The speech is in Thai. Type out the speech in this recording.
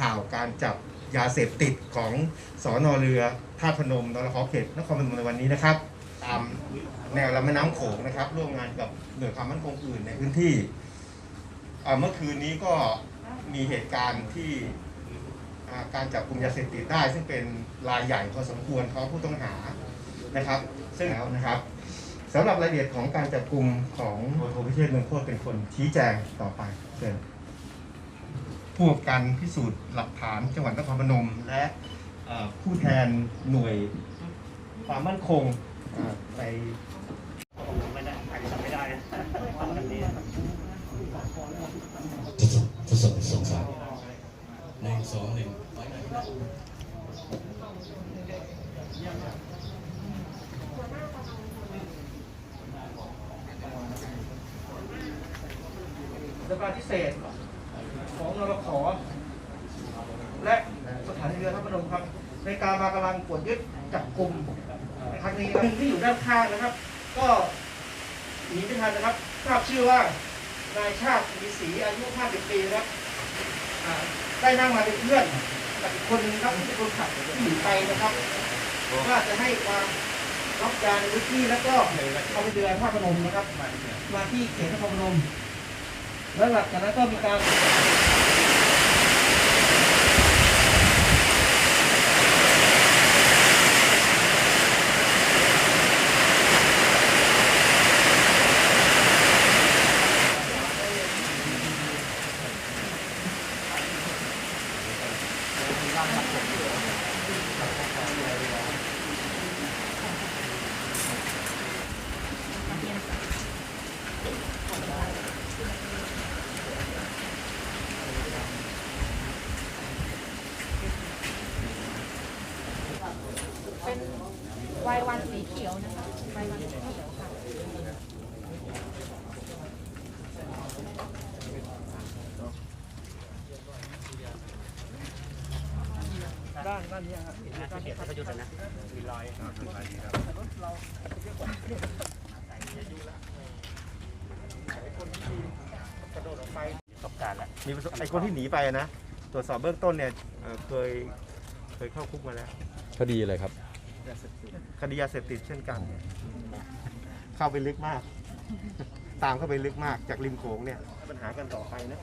ข่าวการจับยาเสพติดของสอนอเรือท่าพนมนรขอเขตนครพนมในวันนี้นะครับ ตามแนวลำแม่น้ำโขงนะครับ ร่วมงานกับหน่วยความมั่นคงอื่นในพื้นที่เมื่อคืนนี้ก็มีเหตุการณ์ที่การจับกลุ่มยาเสพติดได้ ซึ่งเป็นรายใหญ่พอสมควรของผู้ต้องหานะครับ ซึ่งแล้วนะครับสำหรับรายละเอียดของการจับกลุ่มของโทพิเชษเมืองโคตรเป็นคนชี้แจงต่อไปเชิญ ผู้ประกอบการพิสูจน์หลักฐานจังหวัดนครพนม และผู้แทนหน่วยความมั่นคงไม่ได้อาจำไม่ได้ทำแบบนี้ทดสอบทดสอบสองสามหนึ่งสองหนึ่งสภาพิเศษ ของนรขอและสถานีเรือทัพพนมครับ ในการมากำลังตรวจยึดจับกลุ่มในครั้งนี้ครับที่อยู่ด้านข้างนะครับ ก็หนีไม่ทันนะครับทราบชื่อว่านายชาติมีศรีอายุ 50 ปีนะครับได้นั่งมาเป็นเพื่อนกับอีกคนนึงครับที่เป็นคนขับที่หนีไปนะครับว่าจะให้ความรับยาในพื้นที่แล้วก็เอาไปเรือท่าพนมนะครับ มาที่เขตนครพนม แล้วหลังจากนั้นก็มีการ เป็นวายวันสีเขียวนะคะวายวันสีเขียว ด้านด้านนี้ครับนะที่เก็บเขาหยุดแล้วนะมีรอยประสบการณ์แล้วมีประสบไอ้คนที่หนีไปนะตรวจสอบเบื้องต้นเนี่ยเอ่อเคยเคยเข้าคุกมาแล้วคดีอะไรครับคดียาเสพติดเช่นกัน เข้าไปลึกมาก ตามเข้าไปลึกมากจากริมโขงเนี่ยปัญหากันต่อไปนะ